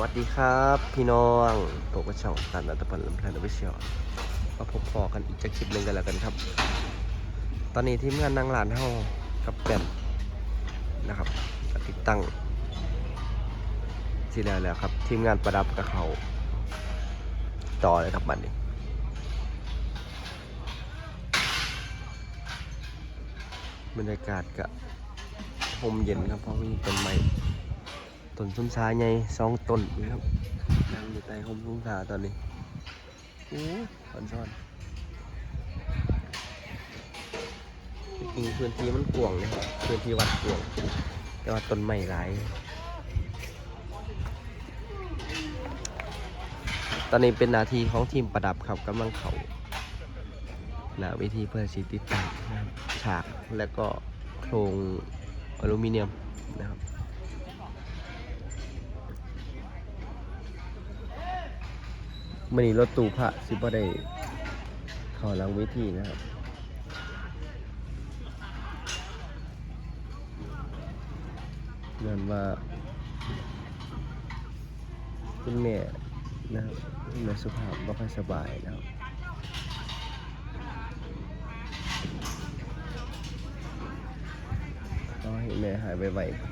วัสดีครับ พี่น้องผมก็ช่องตันอัตพันธ์ลำเพลินวิเชียลมาพบพอกันอีกจากคลิปหนึ่งกันแล้วกันครับ ตอนนี้ทีมงานนางหลานเฮากับแก่นนะครับติดตั้งที่แล้วแล้วครับ ทีมงานประดับกับเขาต่อเลยครับบัดนี้บรรยากาศกับลมเย็นครับเพราะมีต้นไม้ ต้นส้มชาใหญ่สองต้นนี่ครับนั่งอยู่ใต้ร่มส้มชาตอนนี้โอ้ซ่อนซ่อนจริงๆพื้นที่มันกว้างเลยครับพื้นที่วัดกว้างแต่ว่าต้นไม้หลาย ตอนนี้เป็นนาทีของทีมประดับครับกำลังเขาหนาเวทีเพื่อสีติดตั้งฉากและก็โครงอลูมิเนียมนะครับ มันนี้รถตู้พระสิบ่ได้เข่อหลังเวทีนะครับเงินว่าคุณแม่นะครับแม่สุภาพไม่ค่อยสบายนะครับก็ให้แม่หายไวๆครับ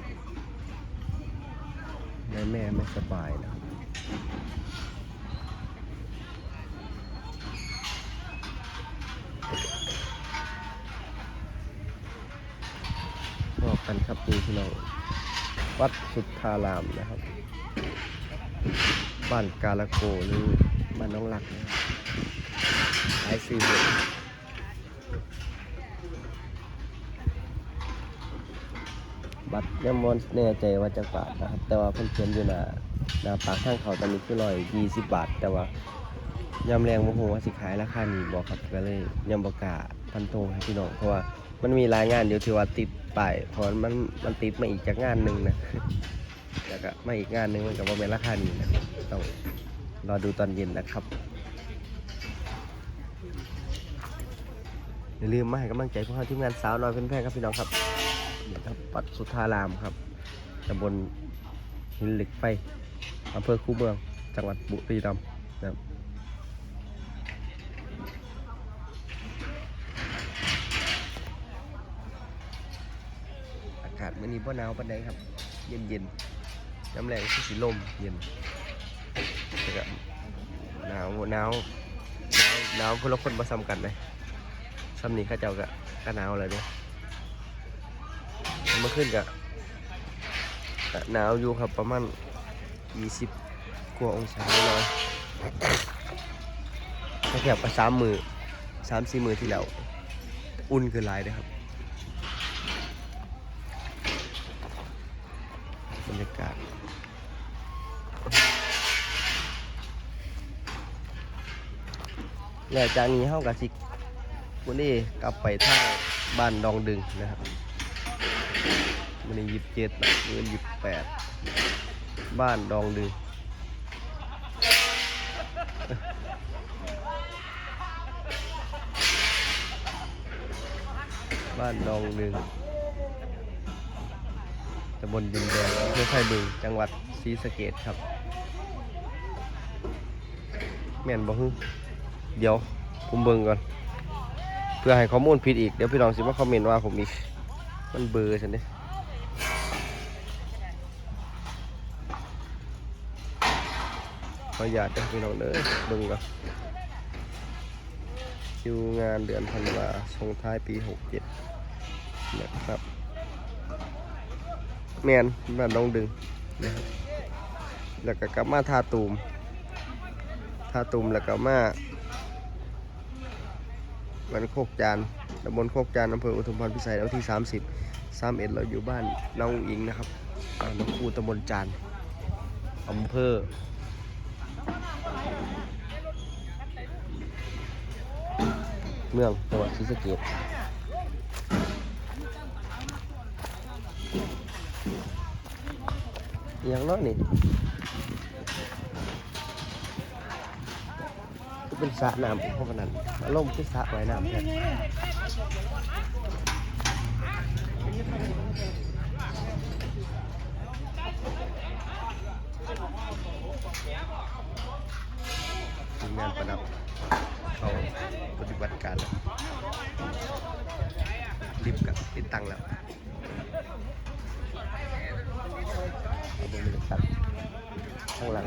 แม่แม่ไม่สบายนะครับ กันครับนี่พี่น้องวัดสุทธารามนะครับ บ้านกาลโกหรือบ้านน้องหลักนะครับหลายสี่เหลี่ยมบัตรยังมอนแน่ใจว่าจะบาทนะครับ แต่ว่าเพิ่นเขียนอยู่หน้าหน้าปากทางเขาตอนนี้คือร้อยยี่สิบบาท แต่ว่ายำแรงโมโหว่าสิขายราคานี้บอกครับก็เลยยำบกาพันธงให้พี่น้องเพราะว่า มันมีรายงานอยู่ที่ว่าติดป้ายเพราะมันมันติดมาอีกจากงานหนึ่งนะแล้วก็มาอีกงานหนึ่งมันก็บ่เป็นราคานี้นะต้องรอดูตอนเย็นนะครับอย่าลืมมาให้กำลังใจพวกเราทีมงานสาวน้อยเพื่อนๆครับพี่น้องครับนี่ครับวัดสุธารามครับตำบลหินเหล็กไฟอำเภอคูเมือง จังหวัดบุรีรัมย์นะครับอาศมื้อนี้บ่หนาวปานใดครับ เย็นเย็นๆน้ำแรงสีลมเย็นหนาวหนาวหนาวหนาวพวกเราคนมาซ้ำกันเลยซ้ำนี้ข้าเจ้าก็ก็หนาวเลยเนี่ยเมื่อคืนกะกะหนาวอยู่ครับประมาณ 20 กว่าองศาน้อยถ้าเทียบกับสามมือสามสี่มือที่แล้ว อุ่นคือลายเลยครับ แล้วจากนี้เฮากับสิวันนี้กลับไปทางบ้านดองดึงนะครับมันยี่สิบเจ็ดนะเงินยีิบแปดบ้านดองดึงบ้านดองดึงตำบลดินแดงอำเภอไผ่บึง จังหวัดศรีสะเกดครับ แม่นบ่ฮึ เดี๋ยวผมเบิ่งก่อน เพื่อให้ข้อมูลผิดอีก เดี๋ยวพี่น้องสิมาคอมเมนต์ว่าผมอีก มันเบอร์ฉันเด้ขออยากจะพี่น้องเด้อเบิ่งก่อนคิวงานเดือนธันวาส่งท้ายปี 67 นะครับ แมนบ้านน้องดึงนะครับแล้วก็กลับมาทาตูมทาตูมแล้วก็มา วันโคกจานตำบลโคกจานอำเภออุทุมพรพิสัยแล้วที่ 30 31เราอยู่บ้านน้องอิงนะครับน้องคูตำบลจานอำเภอเมืองจังหวัดศรีสะเกษอย่างน้อยนี่ เป็นสระน้ำของพวกนั้นอามณ์คืสระว่ายน้ำแทีมงานประดับเขาปฏิบัติการแล้วลิฟกับติดตั้งแล้วเอาไปเลือตัดข้างหลัง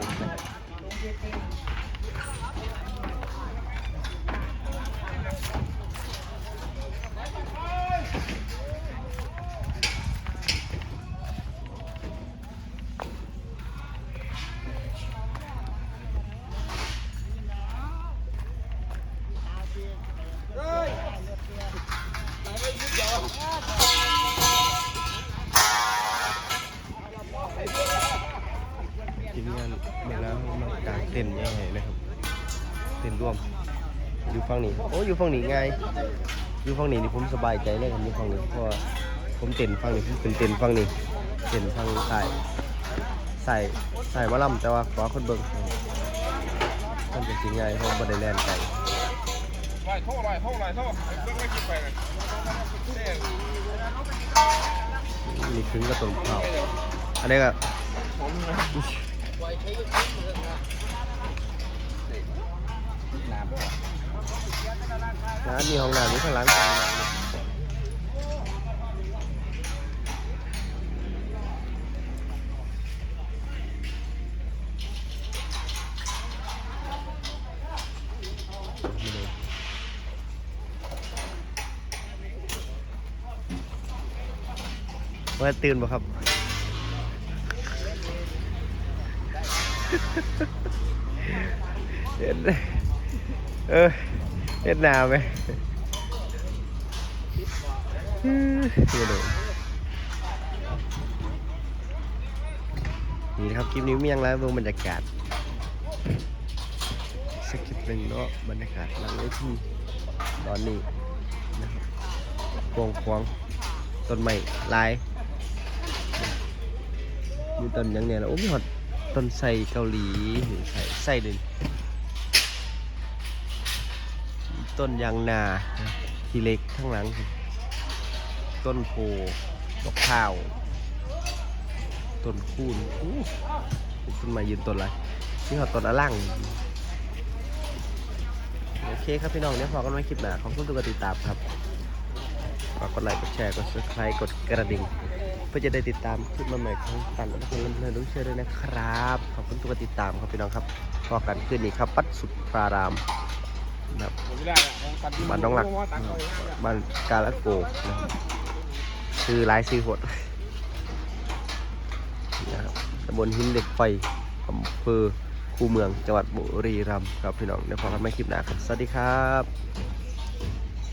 ทีมงานมาแล้วมากางเต็นท์ใหญ่นะครับ เต็นท์ร่วม อยู่ฝั่งนี้ โอ้อยู่ฝั่งนี้ไงยอยู่ฝั่งนี้นี่ผมสบายใจเลยครับอยู่ฝั่งนี้เพราะว่าผมเต็นท์ฝั่งนี้ผมเป็นเต็นท์ฝั่งนี้ เต็นท์ฝั่งใต้ใส่ใส่มาล่ำแต่ว่าขอคนเบิ่งมันเป็นสิ่งง่ายเพราะบ่ได้แล่นไกล อยโทษลอยโทษลอยโทษเพิ่งไม่คิดไปเลยมีถึงกระตุนเผาอันนี้ก็น้ำด้วยร้านมีห้องน้ำมีข้างหลัง ว่าตื่นบ่ครับ เห็นเออเห็นหนาวไหมนี่เลยนี่นะครับคลิปนี้มียังแล้วเบิ่งบรรยากาศสักคลิปหนึ่งเนาะบรรยากาศหลังเวทีตอนนี้นะครับวงควงต้นไม้ลาย มีต้นยังเนี่ยแล้วโอ้มีหอดต้นไทรเกาหลีใส่ไส้เดินต้นยางนาทีเล็กข้างหลัง ต้นโพดอกข้าว ต้นคูนอู้ต้นไม้ยืนต้นอะไรนี่เขาต้นอะล่างโอเคครับพี่น้องเดี๋ยพอกันไว้คลิปหน้าขอบคุณทุกการติดตามครับฝากกดไลค์กดแชร์กด subscribe กดกระดิ่ง พื่อจะได้ติดตามคลิปใหม่ๆของกันและคนลำเพลินรู้เชื่อด้วยนะครับ ขอบคุณทุกการติดตามครับพี่น้องครับพอกันคืนนี้ครับปัดสุดพรารามนะครับไม่ได้อะบ้านน้องหลักบ้านกาลโกกนะครับชื่อร้ายชื่อโหดนะครับตำบลหินเหล็กไฟอำเภอคูเมืองจังหวัดบุรีรัมย์ครับพี่น้องเดี๋ยวพอกันไม่คลิปหน้าครับ สวัสดีครับ